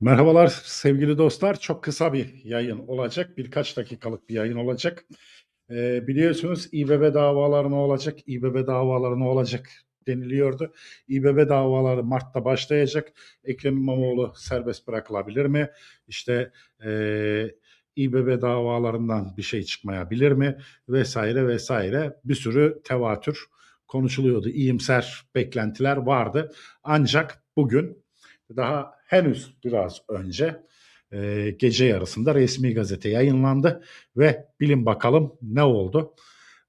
Merhabalar sevgili dostlar. Çok kısa bir yayın olacak. Birkaç dakikalık bir yayın olacak. Ee, biliyorsunuz İBB davaları ne olacak? İBB davaları ne olacak deniliyordu. İBB davaları Mart'ta başlayacak. Ekrem İmamoğlu serbest bırakılabilir mi? İşte e, İBB davalarından bir şey çıkmayabilir mi? Vesaire vesaire. Bir sürü tevatür konuşuluyordu. İyimser beklentiler vardı. Ancak bugün daha henüz biraz önce e, gece yarısında resmi gazete yayınlandı ve bilin bakalım ne oldu?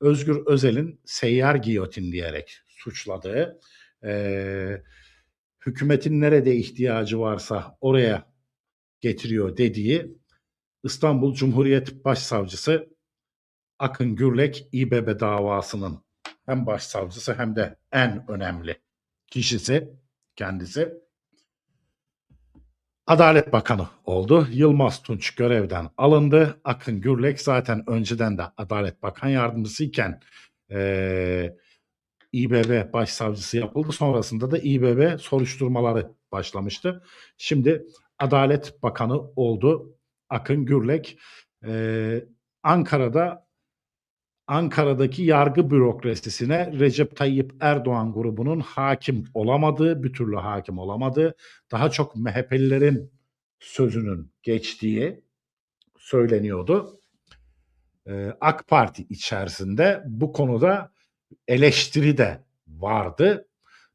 Özgür Özel'in seyyar giyotin diyerek suçladığı, e, hükümetin nerede ihtiyacı varsa oraya getiriyor dediği İstanbul Cumhuriyet Başsavcısı Akın Gürlek İBB davasının hem başsavcısı hem de en önemli kişisi kendisi Adalet Bakanı oldu. Yılmaz Tunç görevden alındı. Akın Gürlek zaten önceden de Adalet Bakan Yardımcısı iken eee İBB Başsavcısı yapıldı. Sonrasında da İBB soruşturmaları başlamıştı. Şimdi Adalet Bakanı oldu Akın Gürlek. Eee, Ankara'da Ankara'daki yargı bürokrasisine Recep Tayyip Erdoğan grubunun hakim olamadığı, bir türlü hakim olamadığı, daha çok MHP'lilerin sözünün geçtiği söyleniyordu. Ee, AK Parti içerisinde bu konuda eleştiri de vardı.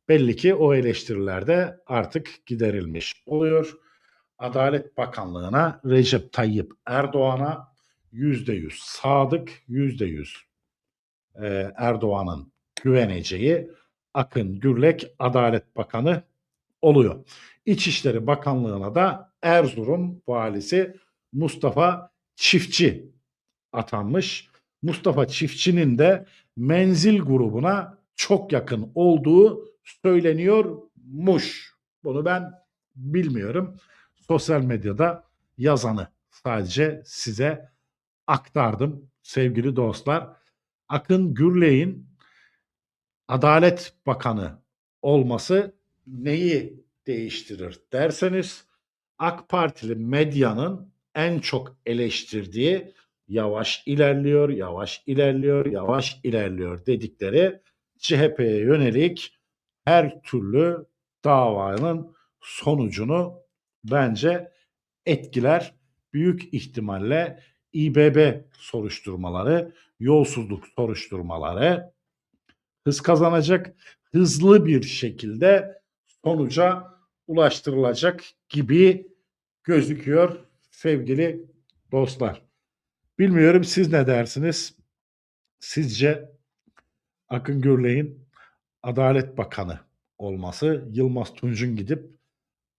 Belli ki o eleştiriler de artık giderilmiş oluyor. Adalet Bakanlığı'na Recep Tayyip Erdoğan'a yüzde yüz sadık, yüzde yüz e, Erdoğan'ın güveneceği Akın Gürlek Adalet Bakanı oluyor. İçişleri Bakanlığı'na da Erzurum valisi Mustafa Çiftçi atanmış. Mustafa Çiftçi'nin de menzil grubuna çok yakın olduğu söyleniyormuş. Bunu ben bilmiyorum. Sosyal medyada yazanı sadece size aktardım sevgili dostlar. Akın Gürley'in Adalet Bakanı olması neyi değiştirir derseniz AK Partili medyanın en çok eleştirdiği yavaş ilerliyor, yavaş ilerliyor, yavaş ilerliyor dedikleri CHP'ye yönelik her türlü davanın sonucunu bence etkiler. Büyük ihtimalle İBB soruşturmaları, yolsuzluk soruşturmaları hız kazanacak, hızlı bir şekilde sonuca ulaştırılacak gibi gözüküyor sevgili dostlar. Bilmiyorum siz ne dersiniz? Sizce Akın Gürley'in Adalet Bakanı olması, Yılmaz Tunç'un gidip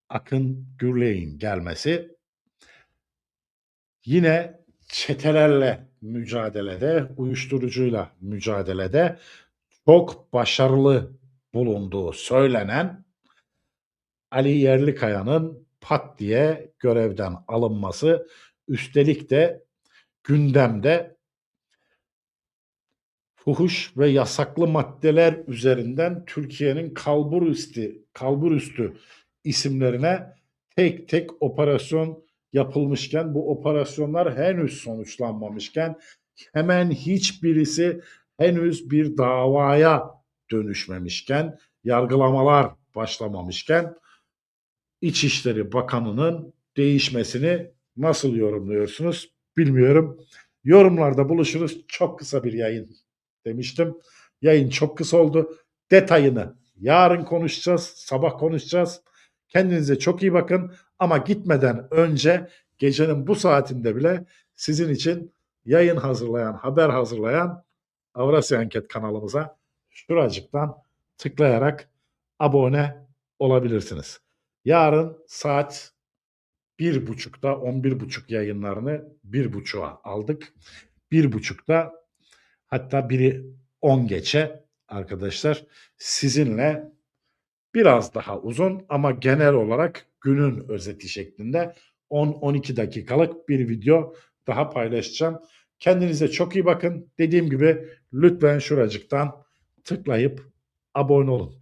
Akın Gürley'in gelmesi yine çetelerle mücadelede, uyuşturucuyla mücadelede çok başarılı bulunduğu söylenen Ali Yerlikaya'nın pat diye görevden alınması üstelik de gündemde fuhuş ve yasaklı maddeler üzerinden Türkiye'nin kalbur üstü, kalbur üstü isimlerine tek tek operasyon yapılmışken bu operasyonlar henüz sonuçlanmamışken hemen hiçbirisi henüz bir davaya dönüşmemişken yargılamalar başlamamışken İçişleri Bakanı'nın değişmesini nasıl yorumluyorsunuz bilmiyorum. Yorumlarda buluşuruz. Çok kısa bir yayın demiştim. Yayın çok kısa oldu. Detayını yarın konuşacağız, sabah konuşacağız. Kendinize çok iyi bakın ama gitmeden önce gecenin bu saatinde bile sizin için yayın hazırlayan, haber hazırlayan Avrasya Anket kanalımıza şuracıktan tıklayarak abone olabilirsiniz. Yarın saat bir buçukta on bir buçuk yayınlarını bir buçuğa aldık. Bir buçukta hatta biri on geçe arkadaşlar sizinle biraz daha uzun ama genel olarak günün özeti şeklinde 10-12 dakikalık bir video daha paylaşacağım. Kendinize çok iyi bakın. Dediğim gibi lütfen şuracıktan tıklayıp abone olun.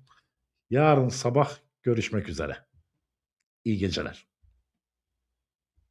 Yarın sabah görüşmek üzere. İyi geceler.